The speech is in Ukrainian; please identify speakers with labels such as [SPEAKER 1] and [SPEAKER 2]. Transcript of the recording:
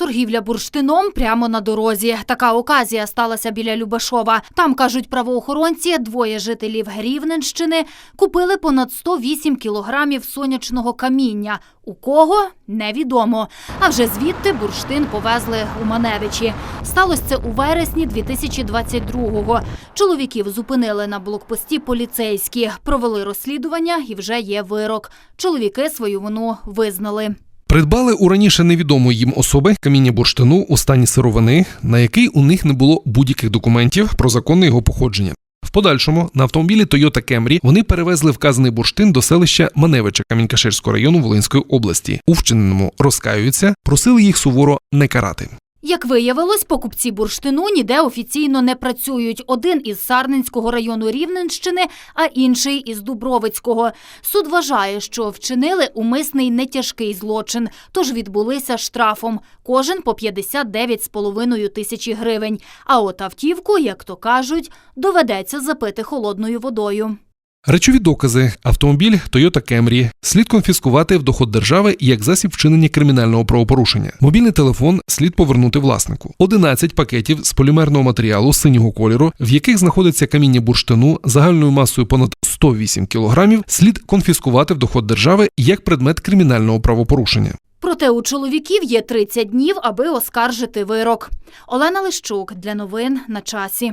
[SPEAKER 1] Торгівля бурштином прямо на дорозі. Така оказія сталася біля Любашова. Там, кажуть правоохоронці, двоє жителів Рівненщини купили понад 108 кілограмів сонячного каміння. У кого – невідомо. А вже звідти бурштин повезли у Маневичі. Сталося це у вересні 2022-го. Чоловіків зупинили на блокпості поліцейські, провели розслідування і вже є вирок. Чоловіки свою вину визнали.
[SPEAKER 2] Придбали у раніше невідомої їм особи каміння бурштину у стані сировини, на який у них не було будь-яких документів про законне його походження. В подальшому на автомобілі Toyota Camry вони перевезли вказаний бурштин до селища Маневича Камінькаширського району Волинської області. У вчиненому розкаюються, просили їх суворо не карати.
[SPEAKER 1] Як виявилось, покупці бурштину ніде офіційно не працюють. Один із Сарненського району Рівненщини, а інший із Дубровицького. Суд вважає, що вчинили умисний нетяжкий злочин, тож відбулися штрафом. Кожен по 59,5 тисячі гривень. А от автівку, як то кажуть, доведеться запити холодною водою.
[SPEAKER 2] Речові докази, автомобіль Toyota Camry слід конфіскувати в доход держави як засіб вчинення кримінального правопорушення. Мобільний телефон слід повернути власнику. 11 пакетів з полімерного матеріалу синього кольору, в яких знаходиться каміння бурштину загальною масою понад 108 кілограмів, слід конфіскувати в доход держави як предмет кримінального правопорушення.
[SPEAKER 1] Проте у чоловіків є 30 днів, аби оскаржити вирок. Олена Лищук для новин на часі.